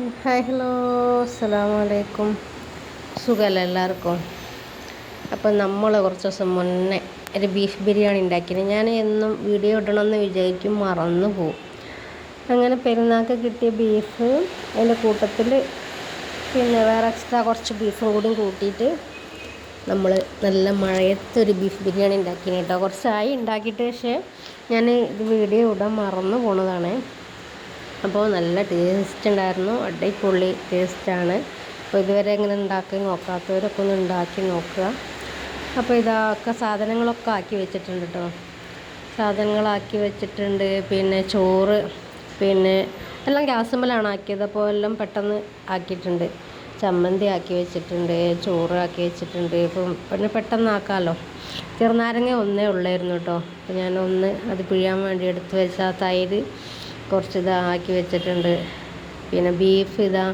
Hi hello അസ്സാം വലൈക്കും സുഖമല്ല എല്ലാവർക്കും? അപ്പം നമ്മൾ കുറച്ച് ദിവസം മുന്നേ ഒരു ബീഫ് ബിരിയാണി ഉണ്ടാക്കിയത് ഞാൻ എന്നും വീഡിയോ ഇടണമെന്ന് വിചാരിക്കും മറന്നു പോവും. അങ്ങനെ പെരുന്നാൾക്ക് കിട്ടിയ ബീഫ് അതിന്റെ കൂട്ടത്തിൽ പിന്നെ വേറെ എക്സ്ട്രാ കുറച്ച് ബീഫും കൂടി കൂട്ടിയിട്ട് നമ്മൾ നല്ല മഴയത്തൊരു ബീഫ് ബിരിയാണി ഉണ്ടാക്കിന് കേട്ടോ കുറച്ചായി ഉണ്ടാക്കിയിട്ട് പക്ഷേ ഞാൻ ഇത് വീഡിയോ ഇടാൻ മറന്നു പോണതാണ്. അപ്പോൾ നല്ല ടേസ്റ്റ് ഉണ്ടായിരുന്നു. അടിപൊളി ടേസ്റ്റാണ് അപ്പോൾ ഇതുവരെ എങ്ങനെ ഉണ്ടാക്കി നോക്കാത്തവരൊക്കെ ഒന്ന് ഉണ്ടാക്കി നോക്കുക. അപ്പോൾ ഇതൊക്കെ സാധനങ്ങളൊക്കെ ആക്കി വെച്ചിട്ടുണ്ട് കേട്ടോ സാധനങ്ങളാക്കി വെച്ചിട്ടുണ്ട്. പിന്നെ ചോറ് പിന്നെ എല്ലാം ഗ്യാസുമ്മലാണ് ആക്കിയത്. അപ്പോൾ എല്ലാം പെട്ടെന്ന് ആക്കിയിട്ടുണ്ട്. ചമ്മന്തി ആക്കി വെച്ചിട്ടുണ്ട് ചോറ് ആക്കി വെച്ചിട്ടുണ്ട്. ഇപ്പം പിന്നെ പെട്ടെന്ന് ആക്കാമല്ലോ ചെറുനാരങ്ങ ഒന്നേ ഉള്ളായിരുന്നു കേട്ടോ അപ്പോൾ ഞാൻ ഒന്ന് അത് പിഴിയാൻ വേണ്ടി എടുത്ത് വെച്ച തൈര് കുറച്ച് ഇതാ ആക്കി വെച്ചിട്ടുണ്ട്. പിന്നെ ബീഫ് ഇതാ.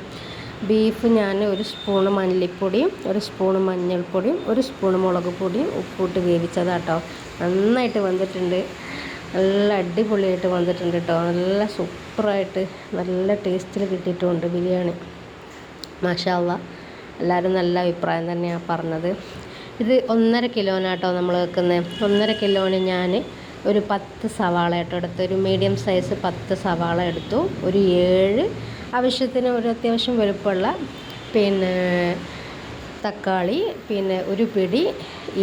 ബീഫ് ഞാൻ ഒരു സ്പൂണ് മല്ലിപ്പൊടിയും ഒരു സ്പൂണ് മഞ്ഞൾപ്പൊടിയും ഒരു സ്പൂണ് മുളക് പൊടിയും ഉപ്പിട്ട് വേവിച്ചതാട്ടോ. നന്നായിട്ട് വന്നിട്ടുണ്ട്. നല്ല അടിപൊളിയായിട്ട് വന്നിട്ടുണ്ട് കേട്ടോ നല്ല സൂപ്പറായിട്ട് നല്ല ടേസ്റ്റിൽ കിട്ടിയിട്ടുമുണ്ട് ബിരിയാണി. മാഷാല്ല എല്ലാവരും നല്ല അഭിപ്രായം തന്നെയാണ് പറഞ്ഞത്. ഇത് ഒന്നര കിലോനാട്ടോ നമ്മൾ വെക്കുന്നത് ഒന്നര കിലോന് ഞാൻ ഒരു പത്ത് സവാള കേട്ടോ എടുത്തു. ഒരു മീഡിയം സൈസ് പത്ത് സവാള എടുത്തു. ഒരു ഏഴ് ആവശ്യത്തിന് ഒരു അത്യാവശ്യം വലുപ്പമുള്ള പിന്നെ തക്കാളി പിന്നെ ഒരു പിടി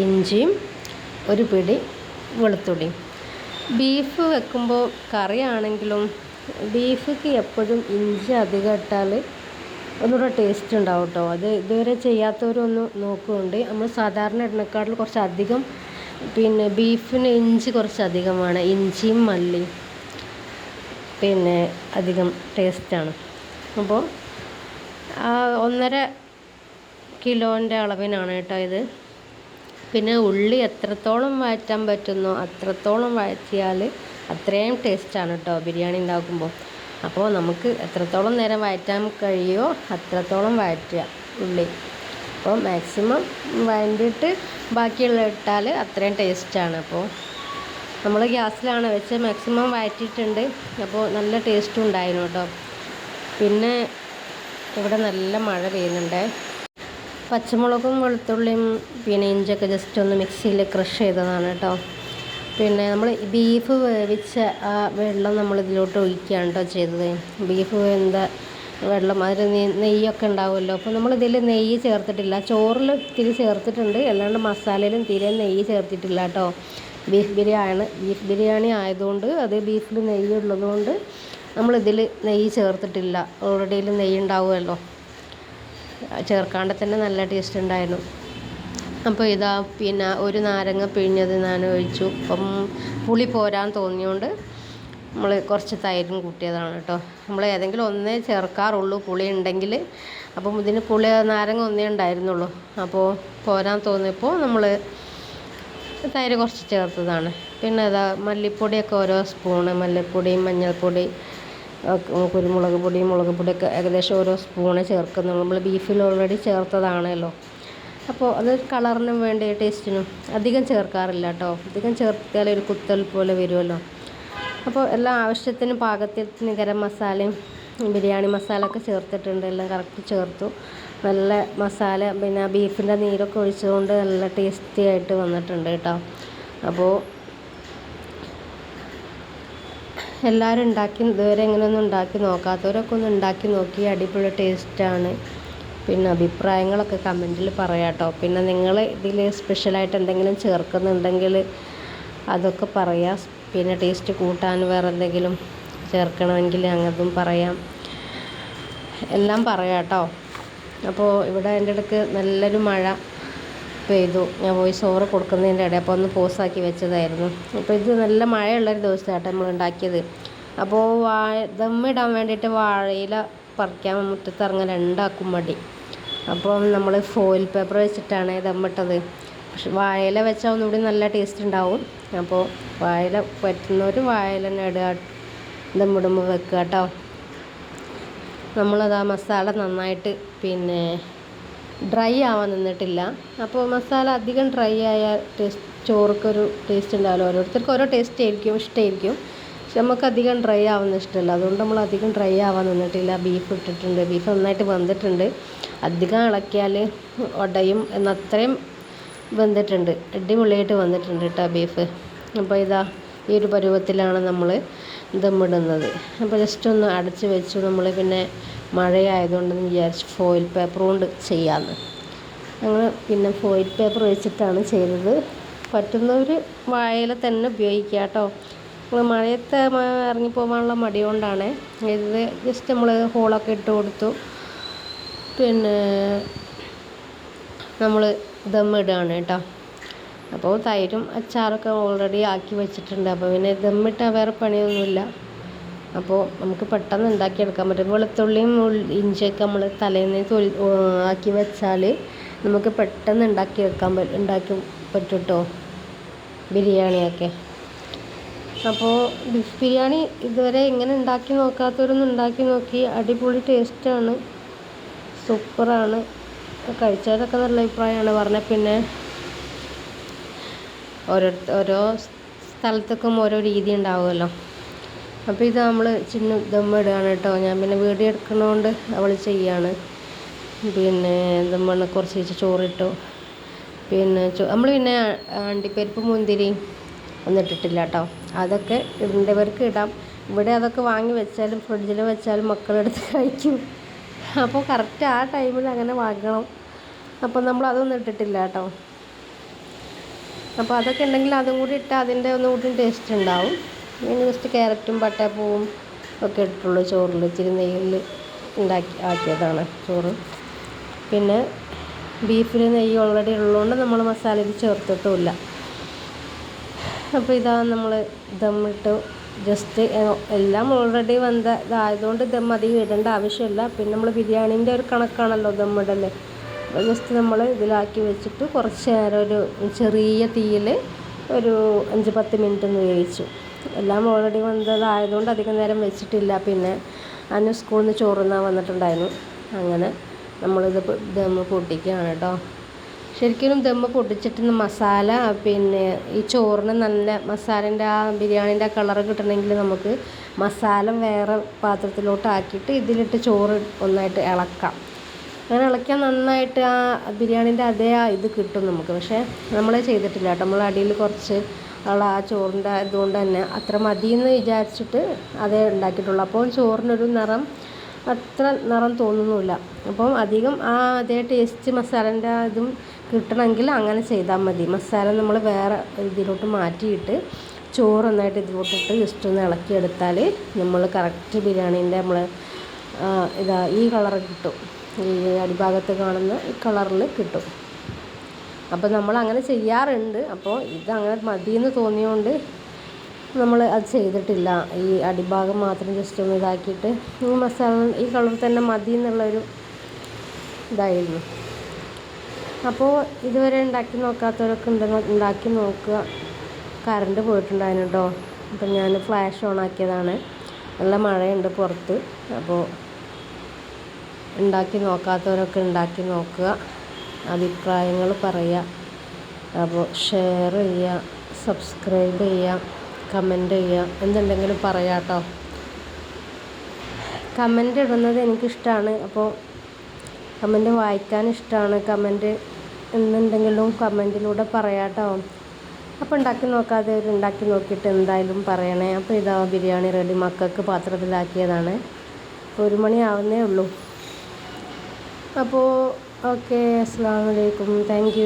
ഇഞ്ചിയും ഒരു പിടി വെളുത്തുള്ളിയും. ബീഫ് വെക്കുമ്പോൾ കറിയാണെങ്കിലും ബീഫിക്ക് എപ്പോഴും ഇഞ്ചി അധികം ഇട്ടാൽ ഒന്നുകൂടെ ടേസ്റ്റ് ഉണ്ടാവും കേട്ടോ. അത് ഇതുവരെ ചെയ്യാത്തവരൊന്ന് നോക്കുന്നുണ്ട്. നമ്മൾ സാധാരണ ഇടുന്നേക്കാട്ടിൽ കുറച്ച് അധികം പിന്നെ ബീഫിന് ഇഞ്ചി കുറച്ച് അധികമാണ് ഇഞ്ചിയും മല്ലിയും പിന്നെ അധികം ടേസ്റ്റാണ്. അപ്പോൾ ഒന്നര കിലോന്റെ അളവിനാണ് കേട്ടോ ഇത്. പിന്നെ ഉള്ളി എത്രത്തോളം വഴറ്റാൻ പറ്റുന്നോ അത്രത്തോളം വഴറ്റിയാൽ അത്രയും ടേസ്റ്റാണ് കേട്ടോ ബിരിയാണി ഉണ്ടാക്കുമ്പോൾ. അപ്പോൾ നമുക്ക് എത്രത്തോളം നേരം വഴറ്റാൻ കഴിയുമോ അത്രത്തോളം വഴറ്റുക ഉള്ളി. അപ്പോൾ മാക്സിമം വഴണ്ടിയിട്ട് ബാക്കിയുള്ള ഇട്ടാൽ അത്രയും ടേസ്റ്റാണ്. അപ്പോൾ നമ്മൾ ഗ്യാസിലാണ് വെച്ച് മാക്സിമം വഴറ്റിയിട്ടുണ്ട് അപ്പോൾ നല്ല ടേസ്റ്റും ഉണ്ടായിരുന്നു കേട്ടോ. പിന്നെ ഇവിടെ നല്ല മഴ പെയ്യുന്നുണ്ട്. പച്ചമുളകും വെളുത്തുള്ളിയും പിന്നെ ഇഞ്ചൊക്കെ ജസ്റ്റ് ഒന്ന് മിക്സിയിൽ ക്രഷ് ചെയ്തതാണ് കേട്ടോ. പിന്നെ നമ്മൾ ബീഫ് വേവിച്ച ആ വെള്ളം നമ്മൾ ഇതിലോട്ട് ഒഴിക്കുകയാണ് കേട്ടോ ചെയ്തത്. ബീഫ് വെന്ത വെള്ളം അതിൽ നെയ്യൊക്കെ ഉണ്ടാവുമല്ലോ. അപ്പോൾ നമ്മൾ ഇതിൽ നെയ്യ് ചേർത്തിട്ടില്ല. ചോറിൽ ഇത്തിരി ചേർത്തിട്ടുണ്ട്. അല്ലാണ്ട് മസാലയിലും തീരെ നെയ്യ് ചേർത്തിട്ടില്ല കേട്ടോ. ബീഫ് ബിരിയാണി ബീഫ് ബിരിയാണി ആയതുകൊണ്ട് അത് ബീഫിൽ നെയ്യ് ഉള്ളതുകൊണ്ട് നമ്മളിതിൽ നെയ്യ് ചേർത്തിട്ടില്ല. ഓൾറെഡി നെയ്യ് ഉണ്ടാവുമല്ലോ. ചേർക്കാണ്ട് തന്നെ നല്ല ടേസ്റ്റ് ഉണ്ടായിരുന്നു. അപ്പോൾ ഇതാ പിന്നെ ഒരു നാരങ്ങ പിഴിഞ്ഞത് ഞാൻ ഒഴിച്ചു. അപ്പം പുളി പോരാൻ തോന്നിയോണ്ട് നമ്മൾ കുറച്ച് തൈരും കൂട്ടിയതാണ് കേട്ടോ. നമ്മൾ ഏതെങ്കിലും ഒന്നേ ചേർക്കാറുള്ളൂ പുളി ഉണ്ടെങ്കിൽ. അപ്പം ഇതിന് പുളി നാരങ്ങ ഒന്നേ ഉണ്ടായിരുന്നുള്ളൂ. അപ്പോൾ പോരാൻ തോന്നിയപ്പോൾ നമ്മൾ തൈര് കുറച്ച് ചേർത്തതാണ്. പിന്നെ അതാ മല്ലിപ്പൊടിയൊക്കെ ഓരോ സ്പൂണ് മല്ലിപ്പൊടി മഞ്ഞൾപ്പൊടി കുരുമുളക് പൊടി മുളക് പൊടിയൊക്കെ ഏകദേശം ഓരോ സ്പൂണ് ചേർക്കുന്നുള്ളൂ നമ്മൾ ബീഫിൽ ഓൾറെഡി ചേർത്തതാണല്ലോ. അപ്പോൾ അത് കളറിനും വേണ്ടി ടേസ്റ്റിനും അധികം ചേർക്കാറില്ല കേട്ടോ. അധികം ചേർത്താൽ ഒരു കുത്തൽ പോലെ വരുമല്ലോ. അപ്പോൾ എല്ലാ ആവശ്യത്തിന് പാകത്തിന് ഗരം മസാലയും ബിരിയാണി മസാല ഒക്കെ ചേർത്തിട്ടുണ്ട്. എല്ലാം കറക്റ്റ് ചേർത്തു. നല്ല മസാല പിന്നെ ബീഫിന്റെ നീരൊക്കെ ഒഴിച്ചതുകൊണ്ട് നല്ല ടേസ്റ്റി ആയിട്ട് വന്നിട്ടുണ്ട് കേട്ടോ. അപ്പോൾ എല്ലാവരും ഉണ്ടാക്കി ഇതുവരെ എങ്ങനെയൊന്നും ഉണ്ടാക്കി നോക്കാത്തവരൊക്കെ ഒന്ന് ഉണ്ടാക്കി നോക്കി. അടിപൊളി ടേസ്റ്റാണ് പിന്നെ അഭിപ്രായങ്ങളൊക്കെ കമന്റിൽ പറയാം കേട്ടോ. പിന്നെ നിങ്ങൾ ഇതിൽ സ്പെഷ്യലായിട്ട് എന്തെങ്കിലും ചേർക്കുന്നുണ്ടെങ്കിൽ അതൊക്കെ പറയാം. പിന്നെ ടേസ്റ്റ് കൂട്ടാൻ വേറെ എന്തെങ്കിലും ചേർക്കണമെങ്കിൽ അങ്ങതും പറയാം. എല്ലാം പറയാം കേട്ടോ. അപ്പോൾ ഇവിടെ എന്റെ അടുക്ക് നല്ലൊരു മഴ പെയ്തു. ഞാൻ വോയിസ് ഓവർ കൊടുക്കുന്നതിന്റെ ഇടയിൽ അപ്പോൾ ഒന്ന് പോസാക്കി വെച്ചതായിരുന്നു. അപ്പോൾ ഇത് നല്ല മഴയുള്ളൊരു ദിവസമായിട്ട് നമ്മൾ ഉണ്ടാക്കിയത്. അപ്പോൾ വാഴ ദമ്മിടാൻ വേണ്ടിയിട്ട് വാഴയില പറിക്കാൻ മുറ്റത്തിറങ്ങാൻ രണ്ടാക്കും മടി. അപ്പം നമ്മൾ ഫോയിൽ പേപ്പർ വെച്ചിട്ടാണ് ദമ്മിട്ടത് പക്ഷെ വാഴയില വെച്ചാൽ ഒന്നുകൂടി നല്ല ടേസ്റ്റ് ഉണ്ടാവും. അപ്പോൾ വാഴയില പറ്റുന്നവർ വാഴയില തന്നെ ഇടുക ദമ്മിടുമ്പോൾ വെക്കുക കേട്ടോ നമ്മളത് ആ മസാല നന്നായിട്ട് പിന്നെ ഡ്രൈ ആവാൻ നിന്നിട്ടില്ല. അപ്പോൾ മസാല അധികം ഡ്രൈ ആയ ടേസ്റ്റ് ചോറൊക്കൊരു ടേസ്റ്റ് ഉണ്ടാവില്ല. ഓരോരുത്തർക്ക് ഓരോ ടേസ്റ്റ് ആയിരിക്കും ഇഷ്ടമായിരിക്കും പക്ഷെ നമുക്ക് അധികം ഡ്രൈ ആവുന്ന ഇഷ്ടമല്ല അതുകൊണ്ട് നമ്മൾ അധികം ഡ്രൈ ആവാൻ നിന്നിട്ടില്ല. ബീഫ് ഇട്ടിട്ടുണ്ട്. ബീഫ് നന്നായിട്ട് വന്നിട്ടുണ്ട്. അധികം ഇളക്കിയാൽ ഉടയും എന്നത്രയും വെന്തിട്ടുണ്ട് അടിപൊളിയായിട്ട് വന്നിട്ടുണ്ട് കേട്ടോ ബീഫ്. അപ്പോൾ ഇതാ ഈ ഒരു പരുവത്തിലാണ് നമ്മൾ ദമ്മിടുന്നത്. അപ്പോൾ ജസ്റ്റ് ഒന്ന് അടച്ച് വെച്ചു. നമ്മൾ പിന്നെ മഴയായതുകൊണ്ടെന്ന് വിചാരിച്ച് ഫോയിൽ പേപ്പർ കൊണ്ട് ചെയ്യാമെന്ന് ഞങ്ങൾ പിന്നെ ഫോയിൽ പേപ്പർ വെച്ചിട്ടാണ് ചെയ്തത്. പറ്റുന്നവർ വായയിൽ തന്നെ ഉപയോഗിക്കുക കേട്ടോ നമ്മൾ മഴയത്ത് ഇറങ്ങിപ്പോകാനുള്ള മടി കൊണ്ടാണ്. ഇത് ജസ്റ്റ് നമ്മൾ ഹോളൊക്കെ ഇട്ട് കൊടുത്തു. പിന്നെ നമ്മൾ ദമ്മിടുകയാണ് കേട്ടോ. അപ്പോൾ തൈരും അച്ചാറൊക്കെ ഓൾറെഡി ആക്കി വെച്ചിട്ടുണ്ട്. അപ്പോൾ പിന്നെ ദമ്മിട്ടാൽ വേറെ പണിയൊന്നുമില്ല. അപ്പോൾ നമുക്ക് പെട്ടെന്ന് ഉണ്ടാക്കിയെടുക്കാൻ പറ്റും. വെളുത്തുള്ളിയും ഇഞ്ചിയൊക്കെ നമ്മൾ തലേന്ന് തൊലി ആക്കി വെച്ചാൽ നമുക്ക് പെട്ടെന്ന് ഉണ്ടാക്കിയെടുക്കാൻ പറ്റും ഉണ്ടാക്കി പറ്റും കേട്ടോ. ബിരിയാണിയൊക്കെ. അപ്പോൾ ബീഫ് ബിരിയാണി ഇതുവരെ എങ്ങനെ ഉണ്ടാക്കി നോക്കാത്തവരൊന്നും ഉണ്ടാക്കി നോക്കി. അടിപൊളി ടേസ്റ്റാണ് സൂപ്പറാണ്. കഴിച്ചവരൊക്കെ നല്ല അഭിപ്രായമാണ്. പറഞ്ഞത് പിന്നെ ഓരോ ഓരോ സ്ഥലത്തേക്കും ഓരോ രീതി ഉണ്ടാവുമല്ലോ. അപ്പോൾ ഇത് നമ്മൾ ചിന്ന ദമ്മ ഇടുകയാണ് കേട്ടോ. ഞാൻ പിന്നെ വീഡിയോ എടുക്കണോണ്ട് അവൾ ചെയ്യാണ്. പിന്നെ ദമ്മണ് കുറച്ച് വെച്ച് ചോറിട്ടു. പിന്നെ നമ്മൾ പിന്നെ അണ്ടിപ്പരിപ്പ് മുന്തിരി ഒന്നും ഇട്ടിട്ടില്ല കേട്ടോ. അതൊക്കെ ഇടേണ്ടവർക്ക് ഇടാം. ഇവിടെ അതൊക്കെ വാങ്ങി വെച്ചാലും ഫ്രിഡ്ജിൽ വെച്ചാലും മക്കളെടുത്ത് കഴിക്കും. അപ്പോൾ കറക്റ്റ് ആ ടൈമിൽ അങ്ങനെ വാങ്ങണം. അപ്പോൾ നമ്മൾ അതൊന്നും ഇട്ടിട്ടില്ല കേട്ടോ. അപ്പോൾ അതൊക്കെ ഉണ്ടെങ്കിൽ അതും കൂടി ഇട്ടാൽ അതിന്റെ ഒന്നുകൂടി ടേസ്റ്റ് ഉണ്ടാവും. പിന്നെ ജസ്റ്റ് ക്യാരറ്റും പട്ടപ്പൂവും ഒക്കെ ഇട്ടിട്ടുള്ളൂ ചോറിൽ ഇച്ചിരി നെയ്യിൽ ഉണ്ടാക്കി ആക്കിയതാണ് ചോറ്. പിന്നെ ബീഫിൽ നെയ്യ് ഓൾറെഡി ഉള്ളതുകൊണ്ട് നമ്മൾ മസാലയിൽ ചേർത്തിട്ടുമില്ല. അപ്പോൾ ഇതാ നമ്മൾ ദമ്മിട്ട് ജസ്റ്റ് എല്ലാം ഓൾറെഡി വന്ന ഇതായതുകൊണ്ട് ദം അധികം ഇടേണ്ട ആവശ്യമില്ല. പിന്നെ നമ്മൾ ബിരിയാണീന്റെ ഒരു കണക്കാണല്ലോ ദമ്മിടൽ അപ്പോൾ ജസ്റ്റ് നമ്മൾ ഇതിലാക്കി വെച്ചിട്ട് കുറച്ച് നേരം ഒരു ചെറിയ തീയിൽ ഒരു അഞ്ച് പത്ത് മിനിറ്റ് ഒന്ന് വേവിച്ചു. എല്ലാം ഓൾറെഡി വന്നതായതുകൊണ്ട് അധികം നേരം വെച്ചിട്ടില്ല. പിന്നെ അന്ന് സ്കൂളിൽ നിന്ന് ചോറുന്നാൻ വന്നിട്ടുണ്ടായിരുന്നു. അങ്ങനെ നമ്മളിത് ദം പൊട്ടിക്കുകയാണ് കേട്ടോ. ശരിക്കും ദമ്മ് പൊട്ടിച്ചിട്ട് മസാല പിന്നെ ഈ ചോറിന് നല്ല മസാലേന്റെ ആ ബിരിയാണീന്റെ ആ കളറ് കിട്ടണമെങ്കിൽ നമുക്ക് മസാല വേറെ പാത്രത്തിലോട്ട് ആക്കിയിട്ട് ഇതിലിട്ട് ചോറ് ഒന്നായിട്ട് ഇളക്കാം. അങ്ങനെ ഇളക്കിയാൽ നന്നായിട്ട് ആ ബിരിയാണീന്റെ അതേ ആ ഇത് കിട്ടും നമുക്ക്. പക്ഷേ നമ്മൾ ചെയ്തിട്ടില്ല കേട്ടോ. നമ്മൾ അടിയിൽ കുറച്ച് ഉള്ള ആ ചോറിന്റെ ഇതുകൊണ്ട് തന്നെ അത്ര മതിയെന്ന് വിചാരിച്ചിട്ട് അതേ ഉണ്ടാക്കിയിട്ടുള്ളൂ. അപ്പോൾ ചോറിനൊരു നിറം അത്ര നിറം തോന്നുന്നില്ല അപ്പം അധികം ആ അതേ ടേസ്റ്റ് മസാലേന്റെ ഇതും കിട്ടണമെങ്കിൽ അങ്ങനെ ചെയ്താൽ മതി. മസാല നമ്മൾ വേറെ ഇതിലോട്ട് മാറ്റിയിട്ട് ചോറ് നന്നായിട്ട് ഇതിലോട്ടിട്ട് ജസ്റ്റ് ഒന്ന് ഇളക്കിയെടുത്താൽ നമ്മൾ കറക്റ്റ് ബിരിയാണീന്റെ നമ്മൾ ഇതാ ഈ കളർ കിട്ടും. ഈ അടിഭാഗത്ത് കാണുന്ന ഈ കളറിൽ കിട്ടും. അപ്പോൾ നമ്മൾ അങ്ങനെ ചെയ്യാറുണ്ട്. അപ്പോൾ ഇതങ്ങനെ മതിയെന്ന് തോന്നിയോണ്ട് നമ്മൾ അത് ചെയ്തിട്ടില്ല. ഈ അടിഭാഗം മാത്രം ജസ്റ്റ് ഒന്ന് ഇതാക്കിയിട്ട് ഈ മസാല ഈ കളർ തന്നെ മതി എന്നുള്ളൊരു ഇതായിരുന്നു. അപ്പോൾ ഇതുവരെ ഉണ്ടാക്കി നോക്കാത്തവരൊക്കെ ഉണ്ടെങ്കിൽ ഉണ്ടാക്കി നോക്കുക. കറണ്ട് പോയിട്ടുണ്ടായിരുന്നു കേട്ടോ അപ്പം ഞാൻ ഫ്ലാഷ് ഓൺ ആക്കിയതാണ്. നല്ല മഴയുണ്ട് പുറത്ത്. അപ്പോൾ ഉണ്ടാക്കി നോക്കാത്തവരൊക്കെ ഉണ്ടാക്കി നോക്കുക. അഭിപ്രായങ്ങൾ പറയുക. അപ്പോൾ ഷെയർ ചെയ്യുക സബ്സ്ക്രൈബ് ചെയ്യുക കമന്റ് ചെയ്യുക എന്തുണ്ടെങ്കിലും പറയാം കേട്ടോ കമന്റ് ഇടുന്നത് എനിക്കിഷ്ടമാണ് അപ്പോൾ കമന്റ് വായിക്കാൻ ഇഷ്ടമാണ് കമന്റ് എന്നുണ്ടെങ്കിലും കമന്റിലൂടെ പറയാം കേട്ടോ അപ്പോൾ ഉണ്ടാക്കി നോക്കാതെ ഒരു ഉണ്ടാക്കി നോക്കിയിട്ട് എന്തായാലും പറയണേ. അപ്പോൾ ഇതാ ബിരിയാണി റെഡി. മക്കൾക്ക് പാത്രത്തിലാക്കിയതാണ്. ഒരു മണി ആവുന്നേ ഉള്ളൂ. അപ്പോൾ ഓക്കെ അസ്സാം വലൈക്കും താങ്ക്